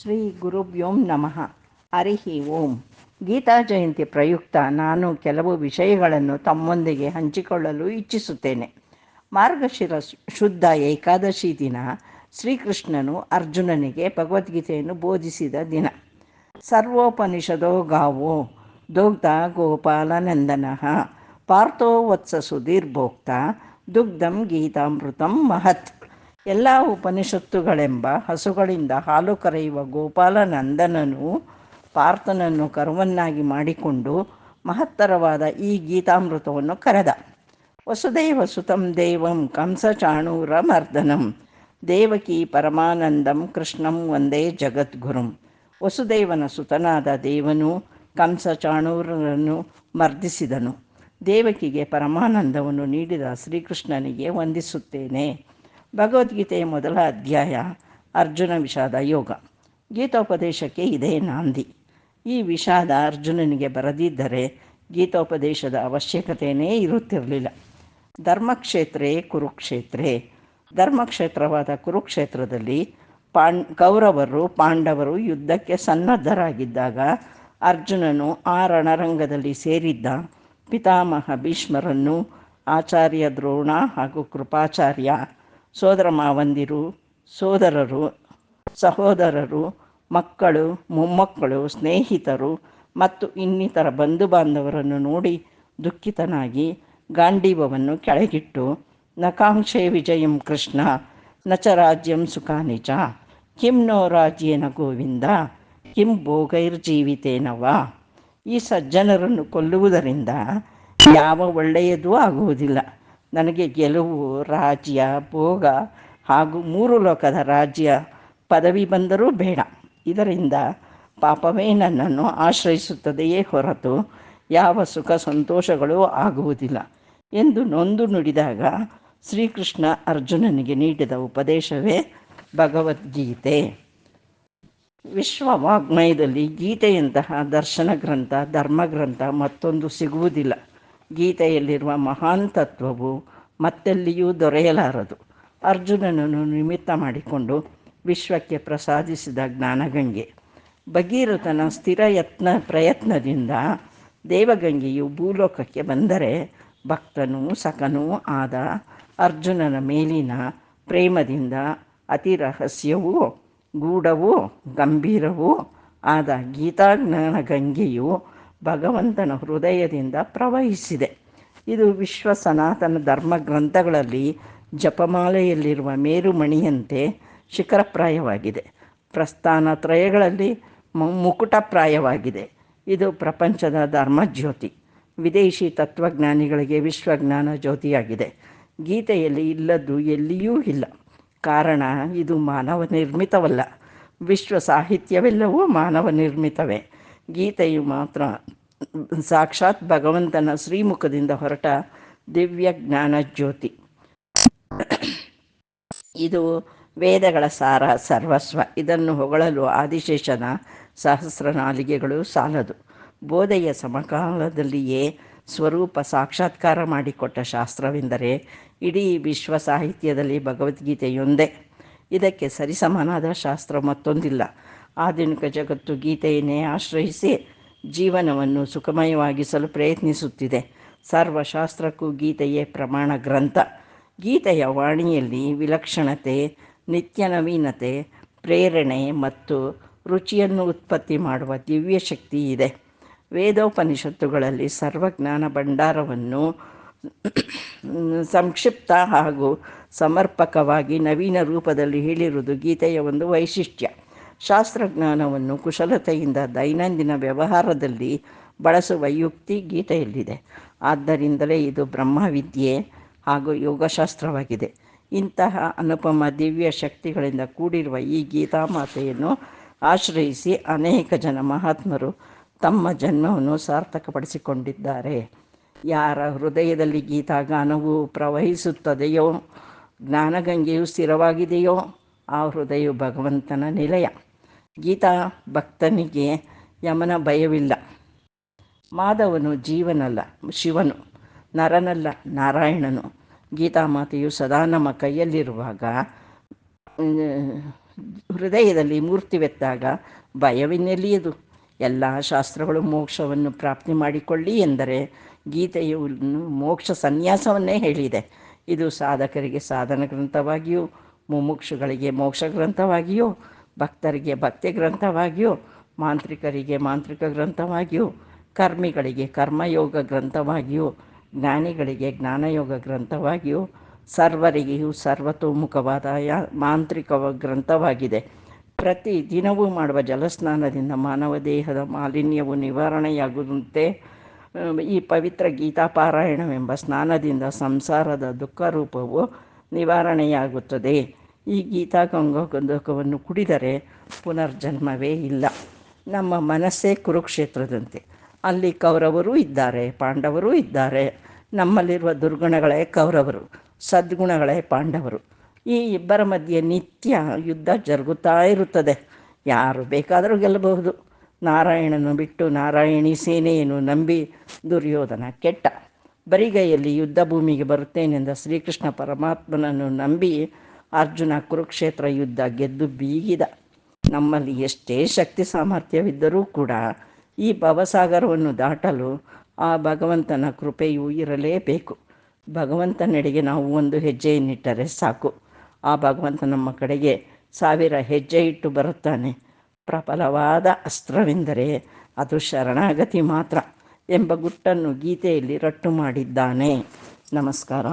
ಶ್ರೀ ಗುರುಭ್ಯೋಂ ನಮಃ. ಹರಿ ಓಂ. ಗೀತಾ ಜಯಂತಿ ಪ್ರಯುಕ್ತ ನಾನು ಕೆಲವು ವಿಷಯಗಳನ್ನು ತಮ್ಮೊಂದಿಗೆ ಹಂಚಿಕೊಳ್ಳಲು ಇಚ್ಛಿಸುತ್ತೇನೆ. ಮಾರ್ಗಶಿರ ಶುದ್ಧ ಏಕಾದಶಿ ದಿನ ಶ್ರೀಕೃಷ್ಣನು ಅರ್ಜುನನಿಗೆ ಭಗವದ್ಗೀತೆಯನ್ನು ಬೋಧಿಸಿದ ದಿನ. ಸರ್ವೋಪನಿಷದೋ ಗಾವೋ. ದೋಗ್ಧ ಗೋಪಾಲನಂದನ ಪಾರ್ಥೋ ವತ್ಸ ಸುಧೀರ್ಭೋಕ್ತ. ದುಗ್ಧಂ ಗೀತಾಮೃತಂ ಮಹತ್. ಎಲ್ಲ ಉಪನಿಷತ್ತುಗಳೆಂಬ ಹಸುಗಳಿಂದ ಹಾಲು ಕರೆಯುವ ಗೋಪಾಲನಂದನನು ಪಾರ್ಥನನ್ನು ಕರುವನ್ನಾಗಿ ಮಾಡಿಕೊಂಡು ಮಹತ್ತರವಾದ ಈ ಗೀತಾಮೃತವನ್ನು ಕರೆದ. ವಸುದೈವ ಸುತಂ ದೇವಂ ಕಂಸ ಚಾಣೂರ ಮರ್ದನಂ ದೇವಕಿ ಪರಮಾನಂದಂ ಕೃಷ್ಣಂ ಒಂದೇ ಜಗದ್ಗುರುಂ. ವಸುದೇವನ ಸುತನಾದ ದೇವನು ಕಂಸ ಚಾಣೂರನನ್ನು ಮರ್ದಿಸಿದನು. ದೇವಕಿಗೆ ಪರಮಾನಂದವನ್ನು ನೀಡಿದ ಶ್ರೀಕೃಷ್ಣನಿಗೆ ವಂದಿಸುತ್ತೇನೆ. ಭಗವದ್ಗೀತೆಯ ಮೊದಲ ಅಧ್ಯಾಯ, ಅರ್ಜುನ ವಿಷಾದ ಯೋಗ. ಗೀತೋಪದೇಶಕ್ಕೆ ಇದೇ ನಾಂದಿ. ಈ ವಿಷಾದ ಅರ್ಜುನನಿಗೆ ಬರದಿದ್ದರೆ ಗೀತೋಪದೇಶದ ಅವಶ್ಯಕತೆಯೇ ಇರುತ್ತಿರಲಿಲ್ಲ. ಧರ್ಮಕ್ಷೇತ್ರೇ ಕುರುಕ್ಷೇತ್ರೇ. ಧರ್ಮಕ್ಷೇತ್ರವಾದ ಕುರುಕ್ಷೇತ್ರದಲ್ಲಿ ಪಾಣ್ ಕೌರವರು, ಪಾಂಡವರು ಯುದ್ಧಕ್ಕೆ ಸನ್ನದ್ಧರಾಗಿದ್ದಾಗ ಅರ್ಜುನನು ಆ ರಣರಂಗದಲ್ಲಿ ಸೇರಿದ್ದ ಪಿತಾಮಹ ಭೀಷ್ಮರನ್ನು ಆಚಾರ್ಯ ದ್ರೋಣ ಹಾಗೂ ಕೃಪಾಚಾರ್ಯ ಸೋದರ ಮಾವಂದಿರು, ಸೋದರರು, ಸಹೋದರರು, ಮಕ್ಕಳು, ಮೊಮ್ಮಕ್ಕಳು, ಸ್ನೇಹಿತರು ಮತ್ತು ಇನ್ನಿತರ ಬಂಧು ಬಾಂಧವರನ್ನು ನೋಡಿ ದುಃಖಿತನಾಗಿ ಗಾಂಡೀವವನ್ನು ಕೆಳಗಿಟ್ಟು, ನಕಾಂಕ್ಷೆ ವಿಜಯಂ ಕೃಷ್ಣ, ನಚ ರಾಜ್ಯಂ ಸುಖಾನಿಚ, ಕಿಂ ನೋ ರಾಜ್ಯೇನ ಗೋವಿಂದ, ಕಿಂ ಭೋಗೈರ್ಜೀವಿತೇನವ ಈ ಸಜ್ಜನರನ್ನು ಕೊಲ್ಲುವುದರಿಂದ ಯಾವ ಒಳ್ಳೆಯದೂ ಆಗುವುದಿಲ್ಲ. ನನಗೆ ಗೆಲುವು ರಾಜ್ಯ, ಭೋಗ ಹಾಗೂ ಮೂರು ಲೋಕದ ರಾಜ್ಯ ಪದವಿ ಬಂದರೂ ಬೇಡ. ಇದರಿಂದ ಪಾಪವೇ ನನ್ನನ್ನು ಆಶ್ರಯಿಸುತ್ತದೆಯೇ ಹೊರತು ಯಾವ ಸುಖ ಸಂತೋಷಗಳು ಆಗುವುದಿಲ್ಲ ಎಂದು ನೊಂದು ನುಡಿದಾಗ ಶ್ರೀಕೃಷ್ಣ ಅರ್ಜುನನಿಗೆ ನೀಡಿದ ಉಪದೇಶವೇ ಭಗವದ್ಗೀತೆ. ವಿಶ್ವವಾಗ್ಮಯದಲ್ಲಿ ಗೀತೆಯಂತಹ ದರ್ಶನ ಗ್ರಂಥ ಧರ್ಮಗ್ರಂಥ ಮತ್ತೊಂದು ಸಿಗುವುದಿಲ್ಲ. ಗೀತೆಯಲ್ಲಿರುವ ಮಹಾನ್ ತತ್ವವು ಮತ್ತೆಲ್ಲಿಯೂ ದೊರೆಯಲಾರದು. ಅರ್ಜುನನನ್ನು ನಿಮಿತ್ತ ಮಾಡಿಕೊಂಡು ವಿಶ್ವಕ್ಕೆ ಪ್ರಸಾದಿಸಿದ ಜ್ಞಾನಗಂಗೆ. ಭಗೀರಥನ ಸ್ಥಿರ ಯತ್ನ ಪ್ರಯತ್ನದಿಂದ ದೇವಗಂಗೆಯು ಭೂಲೋಕಕ್ಕೆ ಬಂದರೆ ಭಕ್ತನೂ ಸಖನೂ ಆದ ಅರ್ಜುನನ ಮೇಲಿನ ಪ್ರೇಮದಿಂದ ಅತಿ ರಹಸ್ಯವೂ ಗೂಢವೂ, ಗಂಭೀರವೂ ಆದ ಗೀತಾಜ್ಞಾನ ಗಂಗೆಯು ಭಗವಂತನ ಹೃದಯದಿಂದ ಪ್ರವಹಿಸಿದೆ. ಇದು ವಿಶ್ವ ಸನಾತನ ಧರ್ಮ ಗ್ರಂಥಗಳಲ್ಲಿ ಜಪಮಾಲೆಯಲ್ಲಿರುವ ಮೇರುಮಣಿಯಂತೆ ಶಿಖರಪ್ರಾಯವಾಗಿದೆ. ಪ್ರಸ್ಥಾನ ತ್ರಯಗಳಲ್ಲಿ ಮುಕುಟಪ್ರಾಯವಾಗಿದೆ. ಇದು ಪ್ರಪಂಚದ ಧರ್ಮಜ್ಯೋತಿ. ವಿದೇಶಿ ತತ್ವಜ್ಞಾನಿಗಳಿಗೆ ವಿಶ್ವಜ್ಞಾನ ಜ್ಯೋತಿಯಾಗಿದೆ. ಗೀತೆಯಲ್ಲಿ ಇಲ್ಲದ್ದು ಎಲ್ಲಿಯೂ ಇಲ್ಲ. ಕಾರಣ, ಇದು ಮಾನವ ನಿರ್ಮಿತವಲ್ಲ. ವಿಶ್ವ ಸಾಹಿತ್ಯವೆಲ್ಲವೂ ಮಾನವ ನಿರ್ಮಿತವೇ. ಗೀತೆಯು ಮಾತ್ರ ಸಾಕ್ಷಾತ್ ಭಗವಂತನ ಶ್ರೀಮುಖದಿಂದ ಹೊರಟ ದಿವ್ಯ ಜ್ಞಾನ ಜ್ಯೋತಿ. ಇದು ವೇದಗಳ ಸಾರ, ಸರ್ವಸ್ವ. ಇದನ್ನು ಹೊಗಳಲು ಆದಿಶೇಷನ ಸಹಸ್ರ ನಾಲಿಗೆಗಳು ಸಾಲದು. ಬೋಧೆಯ ಸಮಕಾಲದಲ್ಲಿಯೇ ಸ್ವರೂಪ ಸಾಕ್ಷಾತ್ಕಾರ ಮಾಡಿಕೊಟ್ಟ ಶಾಸ್ತ್ರವೆಂದರೆ ಇಡೀ ವಿಶ್ವ ಸಾಹಿತ್ಯದಲ್ಲಿ ಭಗವದ್ಗೀತೆಯೊಂದೇ. ಇದಕ್ಕೆ ಸರಿಸಮನಾದ ಶಾಸ್ತ್ರ ಮತ್ತೊಂದಿಲ್ಲ. ಆಧುನಿಕ ಜಗತ್ತು ಗೀತೆಯನ್ನೇ ಆಶ್ರಯಿಸಿ ಜೀವನವನ್ನು ಸುಖಮಯವಾಗಿಸಲು ಪ್ರಯತ್ನಿಸುತ್ತಿದೆ. ಸರ್ವಶಾಸ್ತ್ರಕ್ಕೂ ಗೀತೆಯೇ ಪ್ರಮಾಣ ಗ್ರಂಥ. ಗೀತೆಯ ವಾಣಿಯಲ್ಲಿ ವಿಲಕ್ಷಣತೆ, ನಿತ್ಯ ನವೀನತೆ, ಪ್ರೇರಣೆ ಮತ್ತು ರುಚಿಯನ್ನು ಉತ್ಪತ್ತಿ ಮಾಡುವ ದಿವ್ಯ ಶಕ್ತಿ ಇದೆ. ವೇದೋಪನಿಷತ್ತುಗಳಲ್ಲಿ ಸರ್ವಜ್ಞಾನ ಭಂಡಾರವನ್ನು ಸಂಕ್ಷಿಪ್ತ ಹಾಗೂ ಸಮರ್ಪಕವಾಗಿ ನವೀನ ರೂಪದಲ್ಲಿ ಹೇಳಿರುವುದು ಗೀತೆಯ ಒಂದು ವೈಶಿಷ್ಟ್ಯ. ಶಾಸ್ತ್ರಜ್ಞಾನವನ್ನು ಕುಶಲತೆಯಿಂದ ದೈನಂದಿನ ವ್ಯವಹಾರದಲ್ಲಿ ಬಳಸುವ ಯುಕ್ತಿ ಗೀತೆಯಲ್ಲಿದೆ. ಆದ್ದರಿಂದಲೇ ಇದು ಬ್ರಹ್ಮವಿದ್ಯೆ ಹಾಗೂ ಯೋಗಶಾಸ್ತ್ರವಾಗಿದೆ. ಇಂತಹ ಅನುಪಮ ದಿವ್ಯ ಶಕ್ತಿಗಳಿಂದ ಕೂಡಿರುವ ಈ ಗೀತಾಮಾತೆಯನ್ನು ಆಶ್ರಯಿಸಿ ಅನೇಕ ಜನ ಮಹಾತ್ಮರು ತಮ್ಮ ಜನ್ಮವನ್ನು ಸಾರ್ಥಕಪಡಿಸಿಕೊಂಡಿದ್ದಾರೆ. ಯಾರ ಹೃದಯದಲ್ಲಿ ಗೀತಾಗಾನವು ಪ್ರವಹಿಸುತ್ತದೆಯೋ, ಜ್ಞಾನಗಂಗೆಯು ಸ್ಥಿರವಾಗಿದೆಯೋ, ಆ ಹೃದಯವು ಭಗವಂತನ ನಿಲಯ. ಗೀತಾ ಭಕ್ತನಿಗೆ ಯಮನ ಭಯವಿಲ್ಲ. ಮಾಧವನು ಜೀವನಲ್ಲ, ಶಿವನು, ನರನಲ್ಲ, ನಾರಾಯಣನು. ಗೀತಾ ಮಾತೆಯು ಸದಾ ನಮ್ಮ ಕೈಯಲ್ಲಿರುವಾಗ ಹೃದಯದಲ್ಲಿ ಮೂರ್ತಿವೆತ್ತಾಗ ಭಯವಿನ್ನೆಲ್ಲಿಯದು? ಎಲ್ಲ ಶಾಸ್ತ್ರಗಳು ಮೋಕ್ಷವನ್ನು ಪ್ರಾಪ್ತಿ ಮಾಡಿಕೊಳ್ಳಿ ಎಂದರೆ ಗೀತೆಯು ಮೋಕ್ಷ ಸನ್ಯಾಸವನ್ನೇ ಹೇಳಿದೆ. ಇದು ಸಾಧಕರಿಗೆ ಸಾಧನ ಗ್ರಂಥವಾಗಿಯೂ ಮುಮುಕ್ಷುಗಳಿಗೆ ಮೋಕ್ಷ ಗ್ರಂಥವಾಗಿಯೂ ಭಕ್ತರಿಗೆ ಭಕ್ತಿ ಗ್ರಂಥವಾಗಿಯೂ, ಮಾಂತ್ರಿಕರಿಗೆ ಮಾಂತ್ರಿಕ ಗ್ರಂಥವಾಗಿಯೂ, ಕರ್ಮಿಗಳಿಗೆ ಕರ್ಮಯೋಗ ಗ್ರಂಥವಾಗಿಯೂ, ಜ್ಞಾನಿಗಳಿಗೆ ಜ್ಞಾನಯೋಗ ಗ್ರಂಥವಾಗಿಯೂ, ಸರ್ವರಿಗೆಯೂ ಸರ್ವತೋಮುಖವಾದ ಯಾ, ಮಾಂತ್ರಿಕ ಗ್ರಂಥವಾಗಿದೆ. ಪ್ರತಿ ದಿನವೂ ಮಾಡುವ ಜಲಸ್ನಾನದಿಂದ ಮಾನವ ದೇಹದ ಮಾಲಿನ್ಯವು ನಿವಾರಣೆಯಾಗುವಂತೆ ಈ ಪವಿತ್ರ ಗೀತಾ ಪಾರಾಯಣವೆಂಬ ಸ್ನಾನದಿಂದ ಸಂಸಾರದ ದುಃಖ ರೂಪವು ನಿವಾರಣೆಯಾಗುತ್ತದೆ. ಈ ಗೀತಾ ಗಂಗೋಗಂಧಕವನ್ನು ಕುಡಿದರೆ ಪುನರ್ಜನ್ಮವೇ ಇಲ್ಲ. ನಮ್ಮ ಮನಸ್ಸೇ ಕುರುಕ್ಷೇತ್ರದಂತೆ. ಅಲ್ಲಿ ಕೌರವರೂ ಇದ್ದಾರೆ, ಪಾಂಡವರೂ ಇದ್ದಾರೆ. ನಮ್ಮಲ್ಲಿರುವ ದುರ್ಗುಣಗಳೇ ಕೌರವರು, ಸದ್ಗುಣಗಳೇ ಪಾಂಡವರು. ಈ ಇಬ್ಬರ ಮಧ್ಯೆ ನಿತ್ಯ ಯುದ್ಧ ಜರುಗುತ್ತಾ ಇರುತ್ತದೆ. ಯಾರು ಬೇಕಾದರೂ ಗೆಲ್ಲಬಹುದು. ನಾರಾಯಣನು ಬಿಟ್ಟು ನಾರಾಯಣಿ ಸೇನೆಯನ್ನು ನಂಬಿ ದುರ್ಯೋಧನ ಕೆಟ್ಟ. ಬರಿಗೈಯಲ್ಲಿ ಯುದ್ಧ ಭೂಮಿಗೆ ಬರುತ್ತೇನೆಂದ ಶ್ರೀಕೃಷ್ಣ ಪರಮಾತ್ಮನನ್ನು ನಂಬಿ ಅರ್ಜುನ ಕುರುಕ್ಷೇತ್ರ ಯುದ್ಧ ಗೆದ್ದು ಬೀಗಿದ. ನಮ್ಮಲ್ಲಿ ಎಷ್ಟೇ ಶಕ್ತಿ ಸಾಮರ್ಥ್ಯವಿದ್ದರೂ ಕೂಡ ಈ ಭವಸಾಗರವನ್ನು ದಾಟಲು ಆ ಭಗವಂತನ ಕೃಪೆಯೂ ಇರಲೇಬೇಕು. ಭಗವಂತನೆಡೆಗೆ ನಾವು ಒಂದು ಹೆಜ್ಜೆಯನ್ನಿಟ್ಟರೆ ಸಾಕು. ಆ ಭಗವಂತ ನಮ್ಮ ಕಡೆಗೆ ಸಾವಿರ ಹೆಜ್ಜೆ ಇಟ್ಟು ಬರುತ್ತಾನೆ. ಪ್ರಬಲವಾದ ಅಸ್ತ್ರವೆಂದರೆ ಅದು ಶರಣಾಗತಿ ಮಾತ್ರ ಎಂಬ ಗುಟ್ಟನ್ನು ಗೀತೆಯಲ್ಲಿ ರಟ್ಟು ಮಾಡಿದ್ದಾನೆ. ನಮಸ್ಕಾರ.